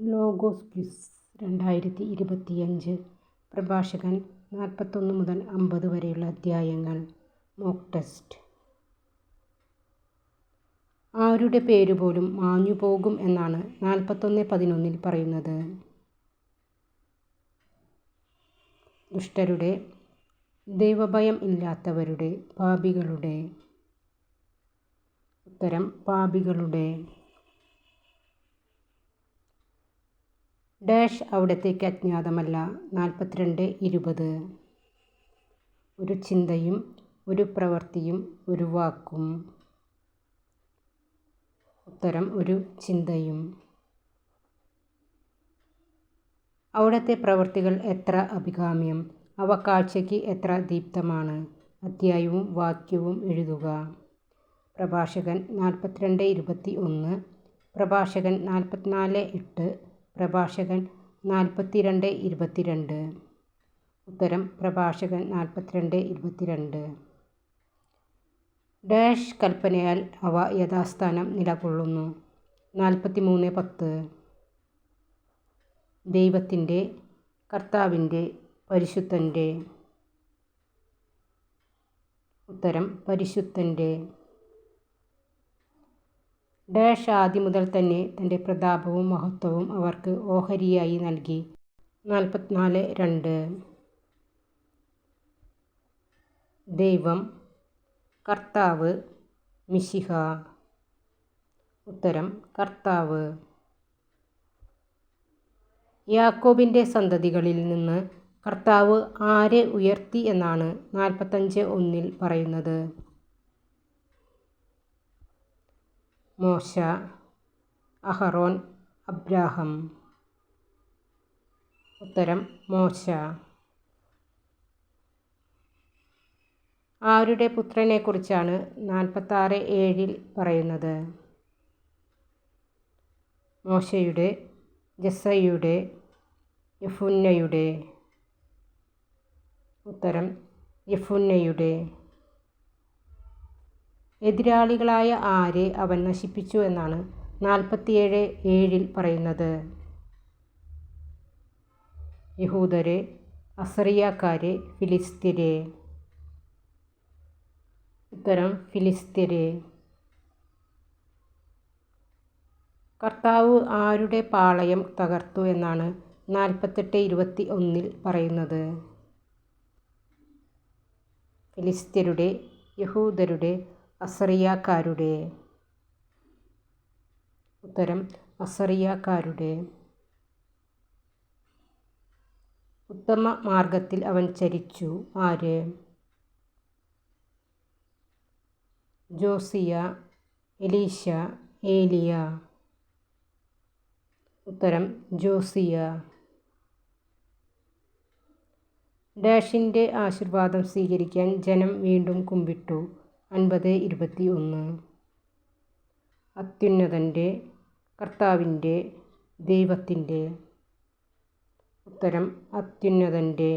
Logos quiz രണ്ടായിരത്തി ഇരുപത്തിയഞ്ച് പ്രഭാഷകൻ നാൽപ്പത്തൊന്ന് മുതൽ അമ്പത് വരെയുള്ള അധ്യായങ്ങൾ. Mock test. ആരുടെ പേര് പോലും മാഞ്ഞു പോകും എന്നാണ് നാൽപ്പത്തൊന്ന് പതിനൊന്നിൽ പറയുന്നത്. ദുഷ്ടരുടെ ദൈവഭയം ഇല്ലാത്തവരുടെ പാപികളുടെ. ഉത്തരം പാപികളുടെ. ഡാഷ് അവിടത്തേക്ക് അജ്ഞാതമല്ല. നാൽപ്പത്തിരണ്ട് ഇരുപത്. ഒരു ചിന്തയും ഒരു പ്രവൃത്തിയും ഒരു വാക്കും. ഉത്തരം ഒരു ചിന്തയും. അവിടുത്തെ പ്രവൃത്തികൾ എത്ര അഭികാമ്യം. അവ കാഴ്ചയ്ക്ക് എത്ര ദീപ്തമാണ്. അധ്യായവും വാക്യവും എഴുതുക. പ്രഭാഷകൻ നാൽപ്പത്തിരണ്ട് ഇരുപത്തി ഒന്ന് പ്രഭാഷകൻ നാൽപ്പത്തിനാല് എട്ട്. പ്രഭാഷകൻ നാൽപ്പത്തിരണ്ട് ഇരുപത്തിരണ്ട്. ഉത്തരം പ്രഭാഷകൻ നാൽപ്പത്തിരണ്ട് ഇരുപത്തിരണ്ട്. ഡാഷ് കൽപ്പനയാൽ അവ യഥാസ്ഥാനം നിലകൊള്ളുന്നു. നാൽപ്പത്തി മൂന്ന് പത്ത്. ദൈവത്തിന്റെ കർത്താവിന്റെ പരിശുദ്ധന്റെ. ഉത്തരം പരിശുദ്ധന്റെ. ഡാഷ് ആദ്യം മുതൽ തന്നെ തന്റെ പ്രതാപവും മഹത്വവും അവർക്ക് ഓഹരിയായി നൽകി. നാൽപ്പത്തിനാല് രണ്ട്. ദൈവം കർത്താവ് മിശിഹ. ഉത്തരം കർത്താവ്. യാക്കോബിന്റെ സന്തതികളിൽ നിന്ന് കർത്താവ് ആരെ ഉയർത്തി എന്നാണ് നാൽപ്പത്തഞ്ച് ഒന്നിൽ പറയുന്നത്. മോശ അഹറോൻ അബ്രാഹം. ഉത്തരം മോശ. ആരുടെ പുത്രനെക്കുറിച്ചാണ് നാൽപ്പത്താറ് ഏഴിൽ പറയുന്നത്? മോശയുടെ ജസയുടെ യഫുന്നയുടെ. ഉത്തരം യഫുന്നയുടെ. എതിരാളികളായ ആരെ അവൻ നശിപ്പിച്ചു എന്നാണ് നാൽപ്പത്തിയേഴ് ഏഴിൽ പറയുന്നത്. യഹൂദരെ അസറിയാക്കാരെ ഫിലിസ്തീരെ ഉത്തരം ഫിലിസ്തീരെ കർത്താവ് ആരുടെ പാളയം തകർത്തു എന്നാണ് നാൽപ്പത്തെട്ട് ഇരുപത്തി ഒന്നിൽ പറയുന്നത്. ഫിലിസ്തീരുടെ യഹൂദരുടെ അസറിയാക്കാരുടെ. ഉത്തരം അസറിയാക്കാരുടെ. ഉത്തമ മാർഗത്തിൽ അവൻ ചരിച്ചു. ആര്? Josiah Elisha Elijah. ഉത്തരം ജോസിയ. ഡാഷിന്റെ ആശീർവാദം സ്വീകരിക്കാൻ ജനം വീണ്ടും കുമ്പിട്ടു. അൻപത് ഇരുപത്തി ഒന്ന് അത്യുന്നതന്റെ കർത്താവിന്റെ ദൈവത്തിന്റെ. ഉത്തരം അത്യുന്നതന്റെ.